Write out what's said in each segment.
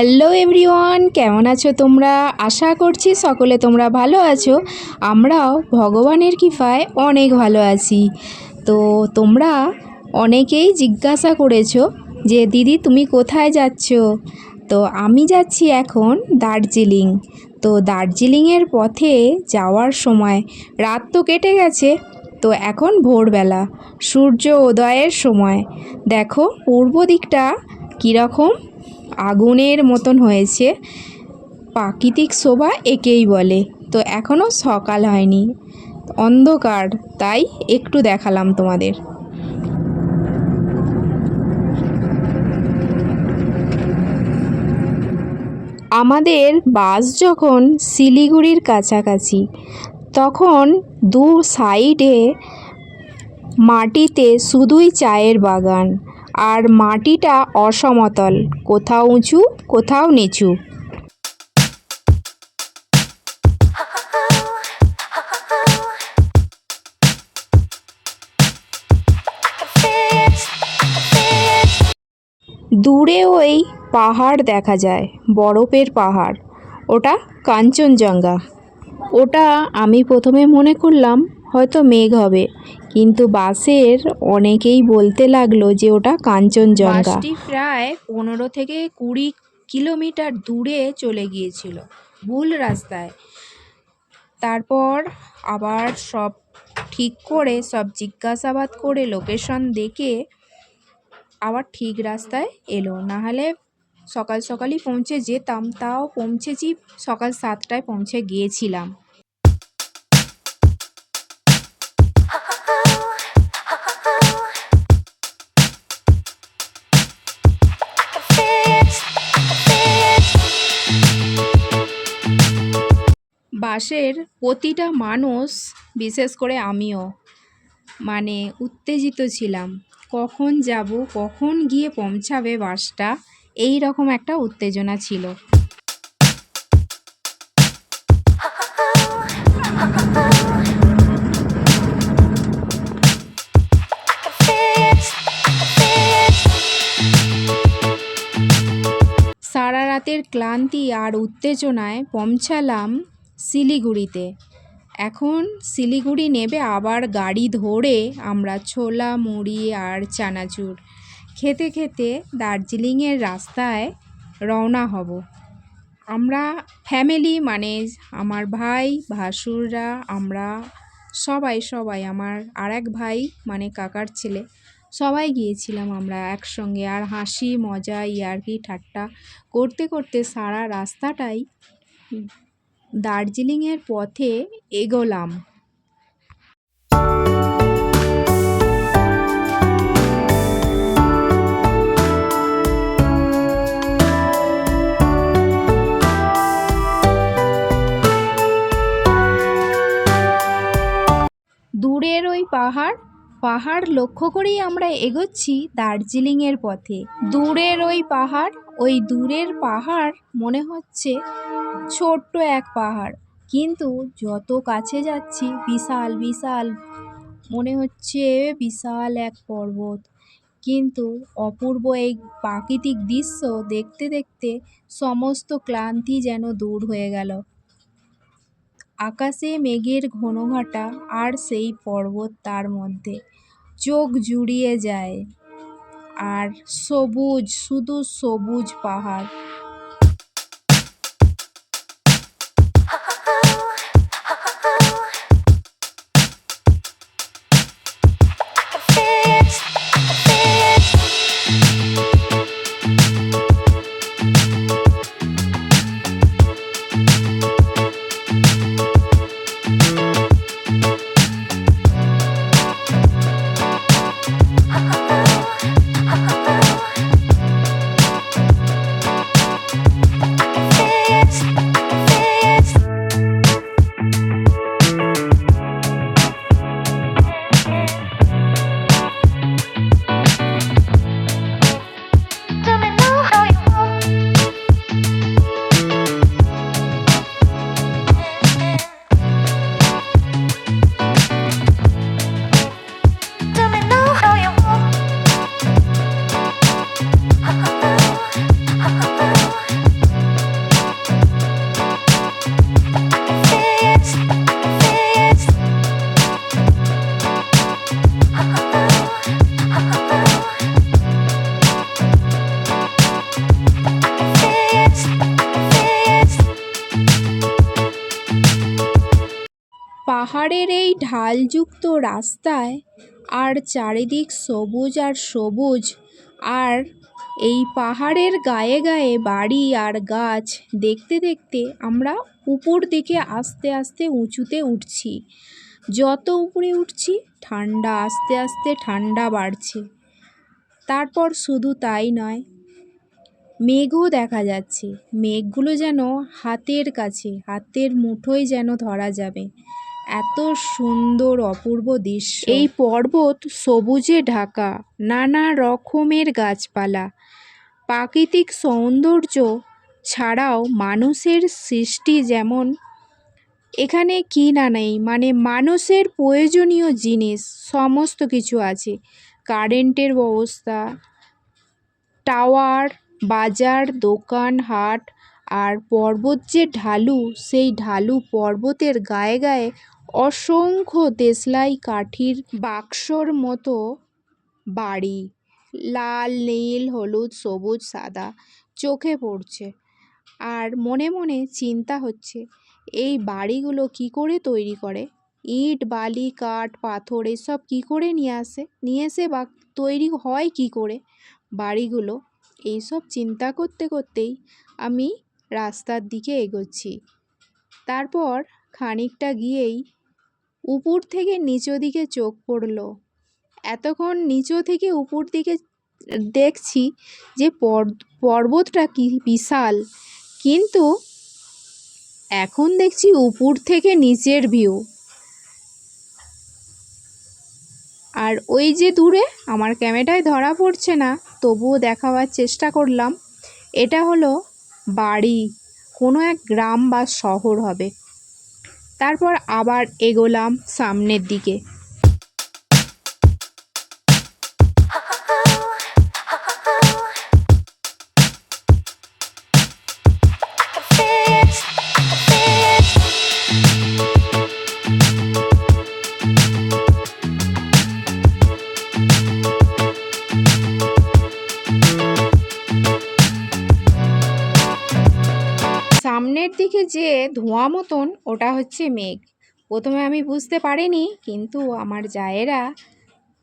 Hello everyone, কেমন আছো তোমরা? আশা করছি সকলে তোমরা ভালো আছো। আমরাও ভগবানের কৃপায় অনেক ভালো আছি। তো তোমরা অনেকেই জিজ্ঞাসা করেছ যে, দিদি, তুমি কোথায় যাচ্ছ? তো আমি যাচ্ছি এখন দার্জিলিং। তো দার্জিলিংয়ের পথে যাওয়ার সময় রাত তো কেটে গেছে, তো এখন ভোরবেলা সূর্য উদয়ের সময়। দেখো, পূর্ব দিকটা কীরকম? আগুনের মতন হয়েছে। প্রাকৃতিক শোভা একেই বলে। তো এখনও সকাল হয়নি। অন্ধকার, তাই একটু দেখালাম তোমাদের। আমাদের বাস যখন শিলিগুড়ির কাছাকাছি, তখন দু সাইডে মাটিতে শুধুই চায়ের বাগান। আর মাটিটা অসমতল, কোথাও উঁচু, কোথাও নিচু। দূরে ওই পাহাড় দেখা যায়, বরফের পাহাড়। ওটা কাঞ্চনজঙ্ঘা। ওটা আমি প্রথমে মনে করলাম হয়তো মেঘ হবে। কিন্তু বাসের অনেকেই বলতে লাগল যে ওটা কাঞ্চনজঙ্ঘা। বাসটি প্রায় পনেরো থেকে কুড়ি কিলোমিটার দূরে চলে গিয়েছিল, ভুল রাস্তায়। তারপর আবার সব ঠিক করে, সব জিজ্ঞাসাবাদ করে লোকেশন দেখে আবার ঠিক রাস্তায় এলো। নাহলে সকাল সকালই পৌঁছে যেতাম, তাও পৌঁছেছি সকাল সাতটায় পৌঁছে গিয়েছিলাম। বাসের প্রতিটা মানুষ, বিশেষ করে আমিও মানে উত্তেজিত ছিলাম। কখন যাব, কখন গিয়ে পৌঁছাবে বাসটা, এই রকম একটা উত্তেজনা ছিল। সারা রাতের ক্লান্তি আর উত্তেজনায় পৌঁছালাম শিলিগুড়িতে। এখন শিলিগুড়ি নেবে আবার গাড়ি ধরে আমরা ছোলা, মুড়ি আর চানাচুর। খেতে খেতে দার্জিলিংয়ের রাস্তায় রওনা হব। আমরা ফ্যামিলি মানে আমার ভাই, ভাসুররা, আমরা সবাই সবাই, আমার আর এক ভাই মানে কাকার ছেলে। সবাই গিয়েছিলাম আমরা একসঙ্গে আর হাসি, মজা, ইয়ার্কি, ঠাট্টা করতে করতে সারা রাস্তাটাই দার্জিলিংয়ের পথে এগোলাম। দূরের ওই পাহাড় পাহাড় লক্ষ্য করেই আমরা এগোচ্ছি দার্জিলিংয়ের পথে। দূরের ওই পাহাড় ওই দূরের পাহাড় মনে হচ্ছে ছোট্ট এক পাহাড়। কিন্তু যত কাছে যাচ্ছি, বিশাল বিশাল, মনে হচ্ছে বিশাল এক পর্বত। কিন্তু অপূর্ব এই প্রাকৃতিক দৃশ্য দেখতে দেখতে সমস্ত ক্লান্তি যেন দূর হয়ে গেল। আকাশে মেঘের ঘনঘটা আর সেই পর্বত তার মধ্যে। চোখ জুড়িয়ে যায়। আর সবুজ শুধু সবুজ পাহাড়। ঢালযুক্ত রাস্তায় আর চারিদিক সবুজ আর সবুজ, আর এই পাহাড়ের গায়ে গায়ে বাড়ি আর গাছ, দেখতে দেখতে আমরা উপর দিকে আস্তে আস্তে উঁচুতে উঠছি। যত উপরে উঠছি, ঠান্ডা, আস্তে আস্তে ঠান্ডা বাড়ছে। তারপর শুধু তাই নয়, মেঘও দেখা যাচ্ছে। মেঘগুলো যেন হাতের কাছে, হাতের মুঠোয় যেন ধরা যাবে। এত সুন্দর অপূর্ব দৃশ্য। এই পর্বত সবুজে ঢাকা, নানা রকমের গাছপালা, প্রাকৃতিক সৌন্দর্য ছাড়াও মানুষের সৃষ্টি যেমন, এখানে কি না নেই মানে মানুষের প্রয়োজনীয় জিনিস, সমস্ত কিছু আছে। কারেন্টের ব্যবস্থা, টাওয়ার, বাজার, দোকান, হাট, আর পর্বত যে ঢালু, সেই ঢালু পর্বতের গায়ে গায়ে অসংখ্য দেশলাই কাঠির বাক্সর মতো বাড়ি। লাল, নীল, হলুদ, সবুজ, সাদা চোখে পড়ছে। আর মনে মনে চিন্তা হচ্ছে, এই বাড়িগুলো কি করে তৈরি করে? ইট, বালি, কাঠ, পাথর, এসব কি করে নিয়ে আসে? নিয়ে এসে বা তৈরি হয় কি করে? বাড়িগুলো, এইসব চিন্তা করতে করতেই আমি রাস্তার দিকে এগোচ্ছি। তারপর খানিকটা গিয়েই উপর থেকে নিচু দিকে চোখ পড়ল। এতক্ষণ নিচু থেকে উপর দিকে দেখছি যে পর্বতটা কি বিশাল। কিন্তু এখন দেখছি উপর থেকে নিচের ভিউ আর ওই যে দূরে আমার ক্যামেরায় ধরা পড়ছে না, তবুও দেখাবার চেষ্টা করলাম। এটা হলো বাড়ি, কোনো এক গ্রাম বা শহর হবে। তারপর আবার এগোলাম সামনের দিকে। ধোঁয়া মতন, ওটা হচ্ছে মেঘ। প্রথমে আমি বুঝতে পারিনি, কিন্তু আমার জায়েরা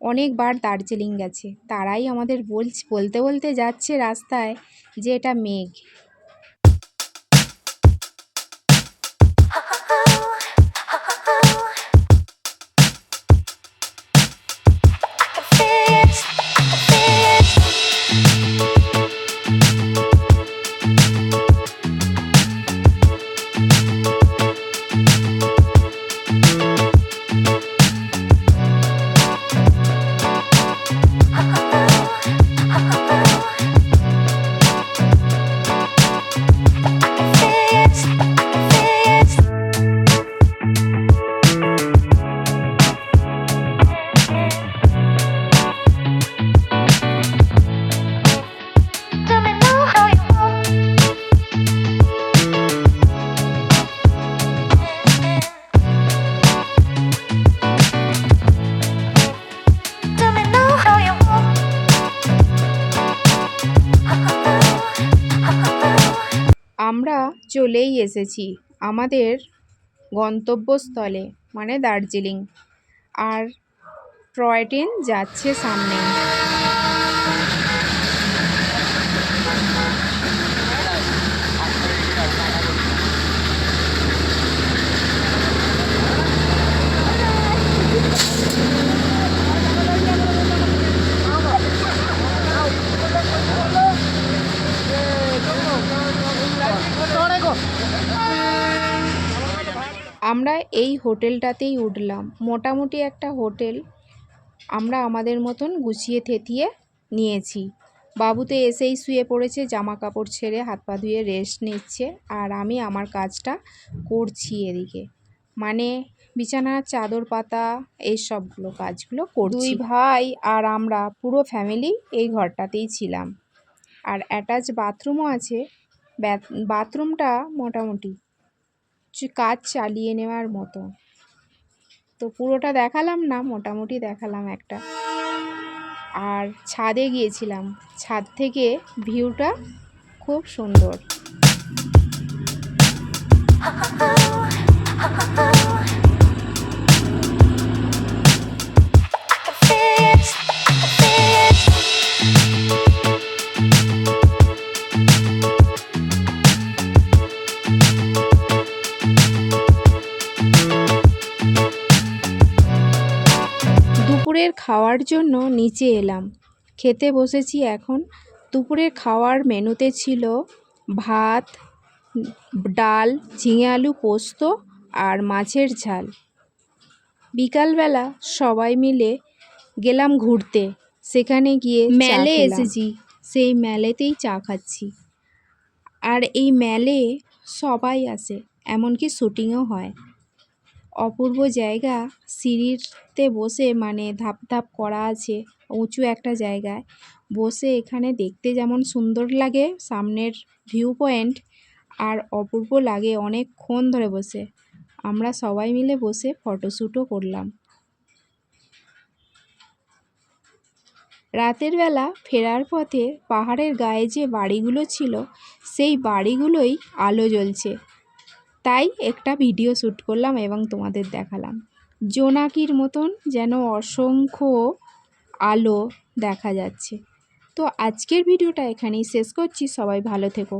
অনেকবার দার্জিলিং গেছে। তারাই আমাদের বলছে, বলতে বলতে যাচ্ছে রাস্তায় যে এটা মেঘ। চলেই এসেছি আমাদের গন্তব্যস্থলে মানে দার্জিলিং। আর টয় ট্রেন যাচ্ছে সামনে আমরা এই হোটেলটাতেই উঠলাম। মোটামুটি একটা হোটেল আমরা আমাদের মতন গুছিয়ে থেতিয়ে নিয়েছি। বাবু তো এসেই শুয়ে পড়েছে জামা কাপড় ছেড়ে হাত পা ধুয়ে রেস্ট নিচ্ছে আর আমি আমার কাজটা করছি এদিকে। মানে বিছানার চাদর পাতা এই সবগুলো কাজগুলো করছি। দুই ভাই আর আমরা পুরো ফ্যামিলি এই ঘরটাতেই ছিলাম। আর অ্যাটাচ বাথরুমও আছে। বাথরুমটা মোটামুটি কাজ চালিয়ে নেওয়ার মতো। তো পুরোটা দেখালাম না, মোটামুটি দেখালাম একটা। আর ছাদে গিয়েছিলাম। ছাদ থেকে ভিউটা খুব সুন্দর। দুপুরের খাওয়ার জন্য নিচে এলাম। খেতে বসেছি এখন। দুপুরের খাওয়ার মেনুতে ছিল ভাত ডাল ঝিঙে আলু পোস্ত আর মাছের ঝাল। বিকালবেলা সবাই মিলে গেলাম ঘুরতে। সেখানে গিয়ে মেলে এসেছি। সেই মেলেতেই চা খাচ্ছি। আর এই মেলে সবাই আসে এমনকি শ্যুটিংও হয়। অপূর্ব জায়গা। সিঁড়িতে বসে মানে ধাপ ধাপ করা আছে, উঁচু একটা জায়গায়। বসে এখানে দেখতে যেমন সুন্দর লাগে, সামনের ভিউ পয়েন্ট আর অপূর্ব লাগে অনেকক্ষণ ধরে বসে। আমরা সবাই মিলে বসে ফটোশ্যুটও করলাম। রাতের বেলা ফেরার পথে পাহাড়ের গায়ে যে বাড়িগুলো ছিল, সেই বাড়িগুলোই আলো জ্বলছে। তাই একটা ভিডিও শ্যুট করলাম এবং তোমাদের দেখালাম। জোনাকির মতন যেন অসংখ্য আলো দেখা যাচ্ছে। তো আজকের ভিডিওটা এখানেই শেষ করছি। সবাই ভালো থেকো।